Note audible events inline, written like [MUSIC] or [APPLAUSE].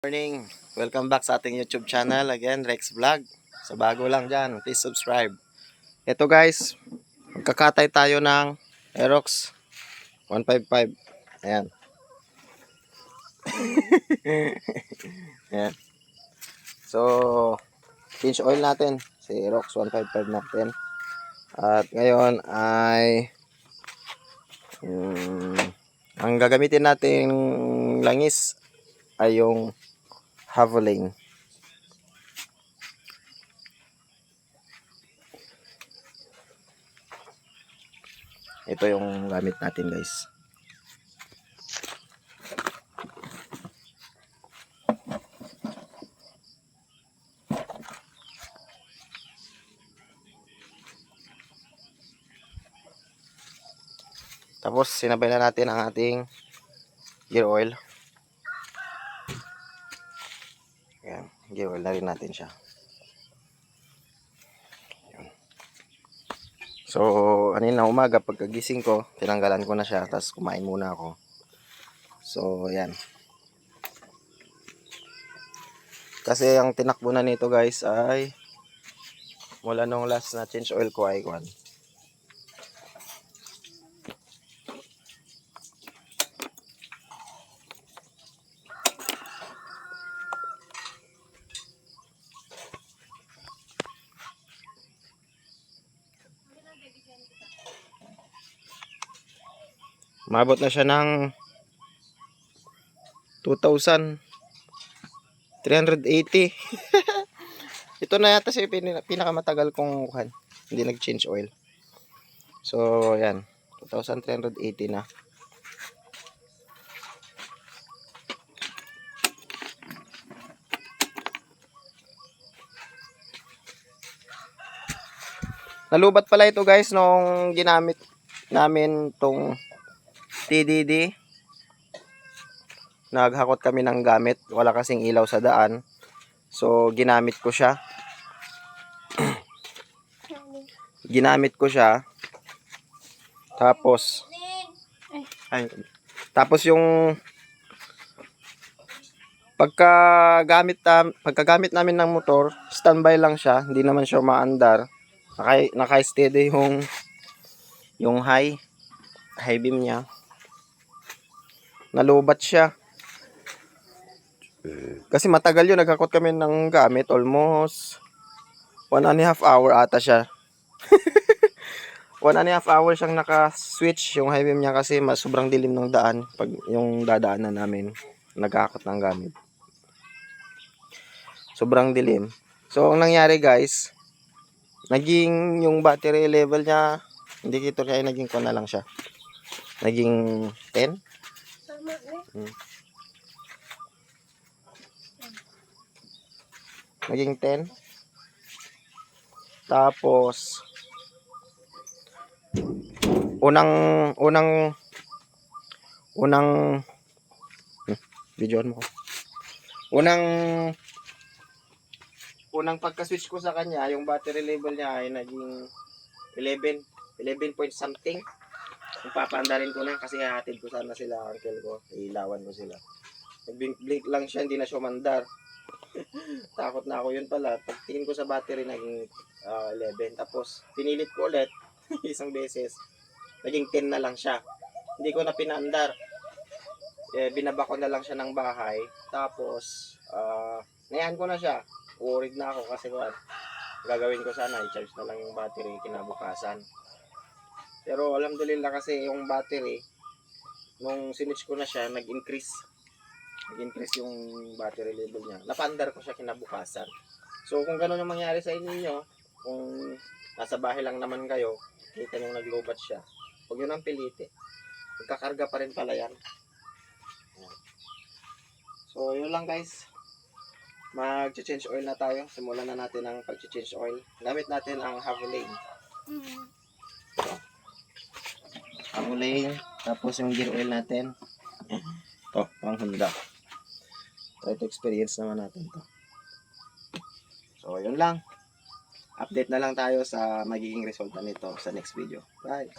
morning. Welcome back sa ating YouTube channel. Again, Rex Vlog. Sa bago lang dyan, please subscribe. Ito guys, magkakatay tayo ng Aerox 155. Ayan. [LAUGHS] Ayan. So, change oil natin. Si Aerox 155 natin. At ngayon ay mm, ang gagamitin nating langis ay yung Havoline. Ito yung gamit natin guys. Tapos sinabay na natin ang ating gear oil. Giwal na rin natin siya. So, anin na umaga, pagkagising ko, tinanggalan ko na siya, tapos kumain muna ako. So, yan. Kasi ang tinakbo na nito guys ay mula nung last na change oil ko ay 1. Umabot na siya ng 2,380. [LAUGHS] Ito na yata siya pin pinakamatagal kong kuhan. Hindi nag-change oil. So, yan. 2,380 na. Nalubat pala ito guys nung ginamit namin tong TDD. Naghakot kami ng gamit. Wala kasing ilaw sa daan. So, ginamit ko siya. [CLEARS THROAT] ginamit ko siya. Tapos, ay, tapos yung pagkagamit tam pagkagamit namin ng motor, standby lang siya, hindi naman siya maandar. Naka naka-steady yung yung high high beam niya nalubat siya. Kasi matagal yun, nagkakot kami ng gamit, almost one and a half hour ata siya. [LAUGHS] one and a half hour siyang naka-switch yung high beam niya kasi mas sobrang dilim ng daan pag yung dadaanan namin nagkakot ng gamit. Sobrang dilim. So, ang nangyari guys, naging yung battery level niya, hindi kito kaya naging ko na lang siya. Naging 10, Naging 10. Tapos unang unang unang hmm, videoan mo. Unang unang pagka-switch ko sa kanya, yung battery level niya ay naging 11 11 point something. Ipapaandarin ko na kasi hahatid ko sana sila uncle ko. Ilawan ko sila. Nag-blink lang siya, hindi na siya mandar. [LAUGHS] Takot na ako yun pala. Pagtingin ko sa battery, naging ah, 11. Tapos, pinilit ko ulit [LAUGHS] isang beses. Naging 10 na lang siya. Hindi ko na pinaandar. Eh, binaba ko na lang siya ng bahay. Tapos, ah, nayan ko na siya. Worried na ako kasi what, gagawin ko sana, i-charge na lang yung battery kinabukasan. Pero alhamdulillah kasi yung battery, nung sinitch ko na siya, nag-increase. Nag-increase yung battery level niya. Napandar ko siya kinabukasan. So kung gano'n yung mangyari sa inyo, kung nasa bahay lang naman kayo, kita nyo naglobat siya, huwag yun ang piliti. Magkakarga pa rin pala yan. So yun lang guys. Mag-change oil na tayo. Simulan na natin ang pag-change oil. Gamit natin ang Havoline. Havoline. Tapos yung gear oil natin. Ito, pang Honda. Try to experience naman natin to. So, yun lang. Update na lang tayo sa magiging resulta nito sa next video. Bye!